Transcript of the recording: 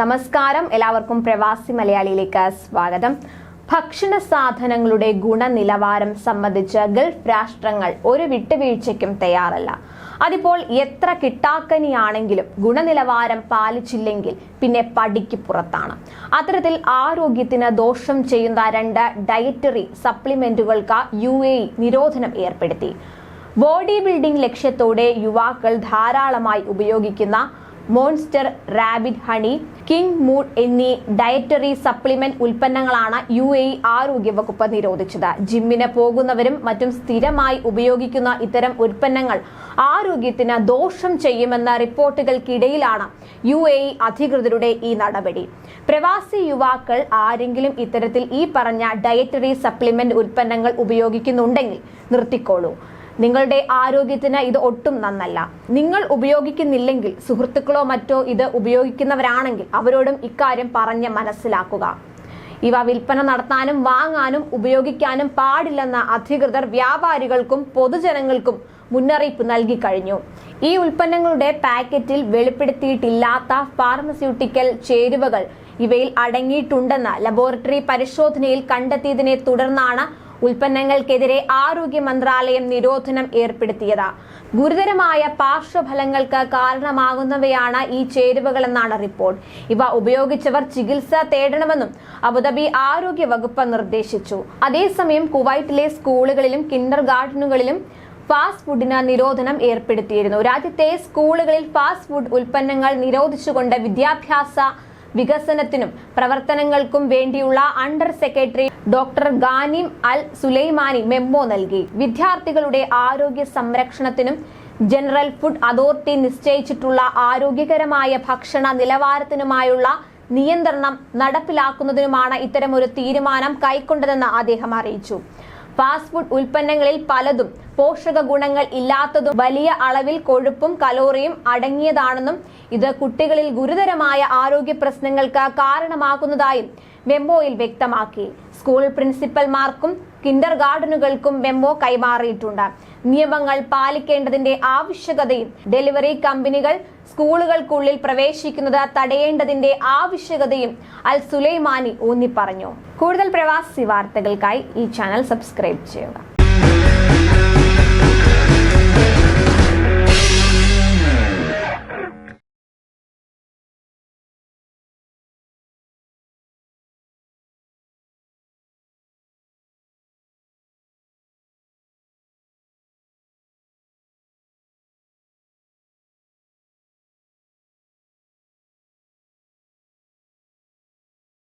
നമസ്കാരം. എല്ലാവർക്കും പ്രവാസി മലയാളിയിലേക്ക് സ്വാഗതം. ഭക്ഷണ സാധനങ്ങളുടെ ഗുണനിലവാരം സംബന്ധിച്ച് ഗൾഫ് രാഷ്ട്രങ്ങൾ ഒരു വിട്ടുവീഴ്ചയ്ക്കും തയ്യാറല്ല. അതിപ്പോൾ എത്ര കിട്ടാക്കനിയാണെങ്കിലും ഗുണനിലവാരം പാലിച്ചില്ലെങ്കിൽ പിന്നെ പടിക്ക് പുറത്താണ്. അത്തരത്തിൽ ആരോഗ്യത്തിന് ദോഷം ചെയ്യുന്ന രണ്ട് ഡയറ്ററി സപ്ലിമെന്റുകൾക്ക് യു നിരോധനം ഏർപ്പെടുത്തി. ബോഡി ബിൽഡിംഗ് ലക്ഷ്യത്തോടെ യുവാക്കൾ ധാരാളമായി ഉപയോഗിക്കുന്ന monster rabbit honey king mood എന്നീ ഡയറ്ററി സപ്ലിമെന്റ് ഉൽപ്പന്നങ്ങളാണ് യു എ ഇ ആരോഗ്യ വകുപ്പ് നിരോധിച്ചത്. ജിമ്മിന് പോകുന്നവരും മറ്റും സ്ഥിരമായി ഉപയോഗിക്കുന്ന ഇത്തരം ഉൽപ്പന്നങ്ങൾ ആരോഗ്യത്തിന് ദോഷം ചെയ്യുമെന്ന റിപ്പോർട്ടുകൾക്കിടയിലാണ് യു എ അധികൃതരുടെ ഈ നടപടി. പ്രവാസി യുവാക്കൾ ആരെങ്കിലും ഇത്തരത്തിൽ ഈ പറഞ്ഞ ഡയറ്ററി സപ്ലിമെന്റ് ഉൽപ്പന്നങ്ങൾ ഉപയോഗിക്കുന്നുണ്ടെങ്കിൽ നിർത്തിക്കോളൂ. നിങ്ങളുടെ ആരോഗ്യത്തിന് ഇത് ഒട്ടും നന്നല്ല. നിങ്ങൾ ഉപയോഗിക്കുന്നില്ലെങ്കിൽ സുഹൃത്തുക്കളോ മറ്റോ ഇത് ഉപയോഗിക്കുന്നവരാണെങ്കിൽ അവരോടും ഇക്കാര്യം പറഞ്ഞ് മനസ്സിലാക്കുക. ഇവ വിൽപ്പന നടത്താനും വാങ്ങാനും ഉപയോഗിക്കാനും പാടില്ലെന്ന അധികൃതർ വ്യാപാരികൾക്കും പൊതുജനങ്ങൾക്കും മുന്നറിയിപ്പ് നൽകി കഴിഞ്ഞു. ഈ ഉൽപ്പന്നങ്ങളുടെ പാക്കറ്റിൽ വെളിപ്പെടുത്തിയിട്ടില്ലാത്ത ഫാർമസ്യൂട്ടിക്കൽ ചേരുവകൾ ഇവയിൽ അടങ്ങിയിട്ടുണ്ടെന്ന് ലബോറട്ടറി പരിശോധനയിൽ കണ്ടെത്തിയതിനെ തുടർന്നാണ് ഉൽപ്പന്നങ്ങൾക്കെതിരെ ആരോഗ്യ മന്ത്രാലയം നിരോധനം ഏർപ്പെടുത്തിയത്. ഗുരുതരമായ പാർശ്വഫലങ്ങൾക്ക് കാരണമാകുന്നവയാണ് ഈ ചേരുവകളെന്നാണ് റിപ്പോർട്ട്. ഇവ ഉപയോഗിച്ചവർ ചികിത്സ തേടണമെന്നും അബുദാബി ആരോഗ്യ വകുപ്പ് നിർദ്ദേശിച്ചു. അതേസമയം കുവൈറ്റിലെ സ്കൂളുകളിലും കിൻഡർ ഗാർഡനുകളിലും ഫാസ്റ്റ് ഫുഡിന് നിരോധനം ഏർപ്പെടുത്തിയിരുന്നു. രാജ്യത്തെ സ്കൂളുകളിൽ ഫാസ്റ്റ് ഫുഡ് ഉൽപ്പന്നങ്ങൾ നിരോധിച്ചുകൊണ്ട് വിദ്യാഭ്യാസ വികസനത്തിനും പ്രവർത്തനങ്ങൾക്കും വേണ്ടിയുള്ള under secretary doctor Ghanim Al Sulaimani memo നൽകി. വിദ്യാർത്ഥികളുടെ ആരോഗ്യ സംരക്ഷണത്തിനും ജനറൽ ഫുഡ് അതോറിറ്റി നിശ്ചയിച്ചിട്ടുള്ള ആരോഗ്യകരമായ ഭക്ഷണ നിലവാരത്തിനുമായുള്ള നിയന്ത്രണം നടപ്പിലാക്കുന്നതിനുമാണ് ഇത്തരമൊരു തീരുമാനം കൈക്കൊണ്ടതെന്ന് അദ്ദേഹം അറിയിച്ചു. ഫാസ്റ്റ് ഫുഡ് ഉൽപ്പന്നങ്ങളിൽ പലതും പോഷക ഗുണങ്ങൾ ഇല്ലാത്തതും വലിയ അളവിൽ കൊഴുപ്പും കലോറിയും അടങ്ങിയതാണെന്നും ഇത് കുട്ടികളിൽ ഗുരുതരമായ ആരോഗ്യ പ്രശ്നങ്ങൾക്ക് കാരണമാകുന്നതായും മെമ്മോയിൽ വ്യക്തമാക്കി. സ്കൂൾ പ്രിൻസിപ്പൽമാർക്കും കിൻഡർ ഗാർഡനുകൾക്കും മെമ്മോ കൈമാറിയിട്ടുണ്ട്. നിയമങ്ങൾ പാലിക്കേണ്ടതിന്റെ ആവശ്യകതയും ഡെലിവറി കമ്പനികൾ സ്കൂളുകൾക്കുള്ളിൽ പ്രവേശിക്കുന്നത് തടയേണ്ടതിന്റെ ആവശ്യകതയും അൽ സുലൈമാനി ഊന്നിപ്പറഞ്ഞു. കൂടുതൽ പ്രവാസി വാർത്തകൾക്കായി ഈ ചാനൽ സബ്സ്ക്രൈബ് ചെയ്യുക.